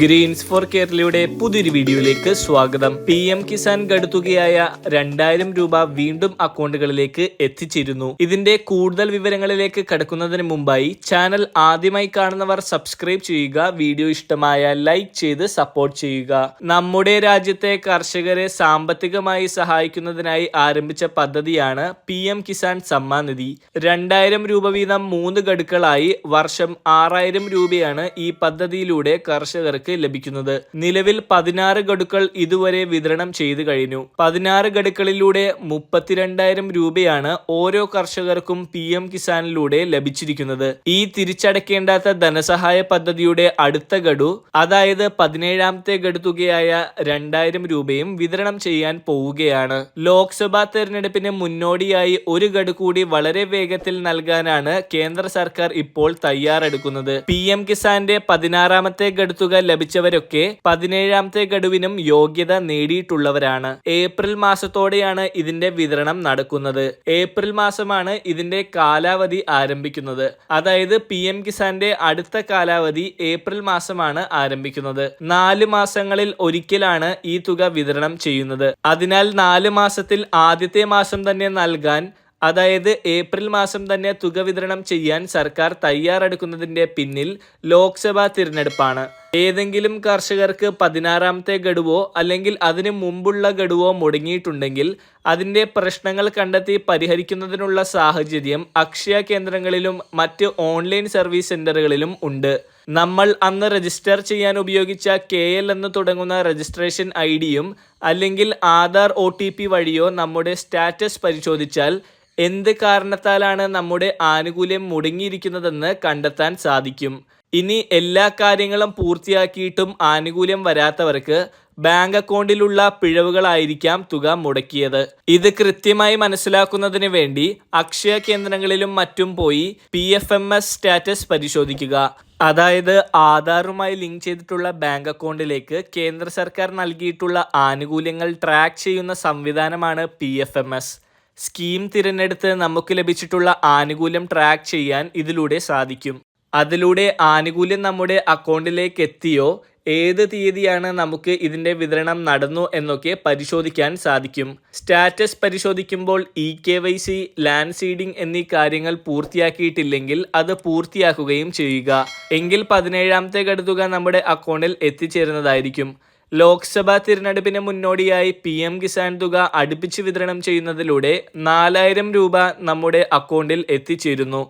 Green's four കേരളയുടെ പുതിയൊരു വീഡിയോയിലേക്ക് സ്വാഗതം. പി എം കിസാൻ ഗഡുത്തുകയായ രണ്ടായിരം രൂപ വീണ്ടും അക്കൗണ്ടുകളിലേക്ക് എത്തിച്ചിരുന്നു. ഇതിന്റെ കൂടുതൽ വിവരങ്ങളിലേക്ക് കടക്കുന്നതിന് മുമ്പായി ചാനൽ ആദ്യമായി കാണുന്നവർ സബ്സ്ക്രൈബ് ചെയ്യുക വീഡിയോ ഇഷ്ടമായ ലൈക്ക് ചെയ്ത് സപ്പോർട്ട് ചെയ്യുക. നമ്മുടെ രാജ്യത്തെ കർഷകരെ സാമ്പത്തികമായി സഹായിക്കുന്നതിനായി ആരംഭിച്ച പദ്ധതിയാണ് പി എം കിസാൻ സമ്മാൻ നിധി. രണ്ടായിരം രൂപ വീതം മൂന്ന് ഗഡുക്കളായി വർഷം ആറായിരം രൂപയാണ് ഈ പദ്ധതിയിലൂടെ കർഷകർക്ക് ലഭിക്കുന്നത്. നിലവിൽ പതിനാറ് ഗഡുക്കൾ ഇതുവരെ വിതരണം ചെയ്തു കഴിഞ്ഞു. പതിനാറ് ഗഡുക്കളിലൂടെ മുപ്പത്തിരണ്ടായിരം രൂപയാണ് ഓരോ കർഷകർക്കും പി എം കിസാനിലൂടെ ലഭിച്ചിരിക്കുന്നത്. ഈ തിരിച്ചടയ്ക്കേണ്ടാത്ത ധനസഹായ പദ്ധതിയുടെ അടുത്ത ഗഡു അതായത് പതിനേഴാമത്തെ ഗഡു തുകയായ രണ്ടായിരം രൂപയും വിതരണം ചെയ്യാൻ പോവുകയാണ്. ലോക്സഭാ തെരഞ്ഞെടുപ്പിന് മുന്നോടിയായി ഒരു ഗഡു കൂടി വളരെ വേഗത്തിൽ നൽകാനാണ് കേന്ദ്ര സർക്കാർ ഇപ്പോൾ തയ്യാറെടുക്കുന്നത്. പി എം കിസാന്റെ പതിനാറാമത്തെ ഗഡുത്തുക ലഭിച്ചവരൊക്കെ പതിനേഴാമത്തെ ഗഡുവിനും യോഗ്യത നേടിയിട്ടുള്ളവരാണ്. ഏപ്രിൽ മാസത്തോടെയാണ് ഇതിന്റെ വിതരണം നടക്കുന്നത്. ഏപ്രിൽ മാസമാണ് ഇതിന്റെ കാലാവധി ആരംഭിക്കുന്നത്. അതായത് പി എം കിസാന്റെ അടുത്ത കാലാവധി ഏപ്രിൽ മാസമാണ് ആരംഭിക്കുന്നത്. നാല് മാസങ്ങളിൽ ഒരിക്കലാണ് ഈ തുക വിതരണം ചെയ്യുന്നത്. അതിനാൽ നാല് മാസത്തിൽ ആദ്യത്തെ മാസം തന്നെ നൽകാൻ അതായത് ഏപ്രിൽ മാസം തന്നെ തുക വിതരണം ചെയ്യാൻ സർക്കാർ തയ്യാറെടുക്കുന്നതിന്റെ പിന്നിൽ ലോക്സഭാ തിരഞ്ഞെടുപ്പാണ്. ഏതെങ്കിലും കർഷകർക്ക് പതിനാറാമത്തെ ഗഡുവോ അല്ലെങ്കിൽ അതിനു മുമ്പുള്ള ഗഡുവോ മുടങ്ങിയിട്ടുണ്ടെങ്കിൽ അതിന്റെ പ്രശ്നങ്ങൾ കണ്ടെത്തി പരിഹരിക്കുന്നതിനുള്ള സാഹചര്യം അക്ഷയ കേന്ദ്രങ്ങളിലും മറ്റ് ഓൺലൈൻ സർവീസ് സെന്ററുകളിലും ഉണ്ട്. നമ്മൾ അന്ന് രജിസ്റ്റർ ചെയ്യാൻ ഉപയോഗിച്ച കെ എൽ എന്ന് തുടങ്ങുന്ന രജിസ്ട്രേഷൻ ഐ ഡിയും അല്ലെങ്കിൽ ആധാർ ഒ ടി പി വഴിയോ നമ്മുടെ സ്റ്റാറ്റസ് പരിശോധിച്ചാൽ എന്ത് കാരണത്താലാണ് നമ്മുടെ ആനുകൂല്യം മുടങ്ങിയിരിക്കുന്നതെന്ന് കണ്ടെത്താൻ സാധിക്കും. ഇനി എല്ലാ കാര്യങ്ങളും പൂർത്തിയാക്കിയിട്ടും ആനുകൂല്യം വരാത്തവർക്ക് ബാങ്ക് അക്കൗണ്ടിലുള്ള പിഴവുകളായിരിക്കാം തുക മുടക്കിയത്. ഇത് കൃത്യമായി മനസ്സിലാക്കുന്നതിന് വേണ്ടി അക്ഷയ കേന്ദ്രങ്ങളിലും മറ്റും പോയി P F M S status പരിശോധിക്കുക. അതായത് ആധാറുമായി ലിങ്ക് ചെയ്തിട്ടുള്ള ബാങ്ക് അക്കൗണ്ടിലേക്ക് കേന്ദ്ര സർക്കാർ നൽകിയിട്ടുള്ള ആനുകൂല്യങ്ങൾ ട്രാക്ക് ചെയ്യുന്ന സംവിധാനമാണ് P F M S. Scheme തിരഞ്ഞെടുത്ത് നമുക്ക് ലഭിച്ചിട്ടുള്ള ആനുകൂല്യം ട്രാക്ക് ചെയ്യാൻ ഇതിലൂടെ സാധിക്കും. അതിലൂടെ ആനുകൂല്യം നമ്മുടെ അക്കൗണ്ടിലേക്ക് എത്തിയോ ഏത് തീയതിയാണ് നമുക്ക് ഇതിന്റെ വിതരണം നടന്നു എന്നൊക്കെ പരിശോധിക്കാൻ സാധിക്കും. സ്റ്റാറ്റസ് പരിശോധിക്കുമ്പോൾ e K Y C land seeding എന്നീ കാര്യങ്ങൾ പൂർത്തിയാക്കിയിട്ടില്ലെങ്കിൽ അത് പൂർത്തിയാക്കുകയും ചെയ്യുക. എങ്കിൽ പതിനേഴാമത്തെ ഘടുതുക നമ്മുടെ അക്കൗണ്ടിൽ എത്തിച്ചേരുന്നതായിരിക്കും. ലോക്സഭാ തിരഞ്ഞെടുപ്പിന് മുന്നോടിയായി പി എം കിസാൻ തുക അടുപ്പിച്ച് വിതരണം ചെയ്യുന്നതിലൂടെ നാലായിരം രൂപ നമ്മുടെ അക്കൗണ്ടിൽ എത്തിച്ചേരുന്നു.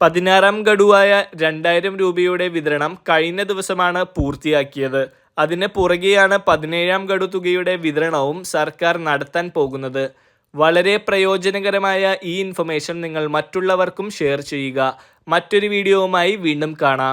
പതിനാറാം ഗഡുവായ രണ്ടായിരം രൂപയുടെ വിതരണം കഴിഞ്ഞ ദിവസമാണ് പൂർത്തിയാക്കിയത്. അതിന് പുറകെയാണ് പതിനേഴാം ഗഡു തുകയുടെ വിതരണവും സർക്കാർ നടത്താൻ പോകുന്നത്. വളരെ പ്രയോജനകരമായ ഈ ഇൻഫർമേഷൻ നിങ്ങൾ മറ്റുള്ളവർക്കും ഷെയർ ചെയ്യുക. മറ്റൊരു വീഡിയോവുമായി വീണ്ടും കാണാം.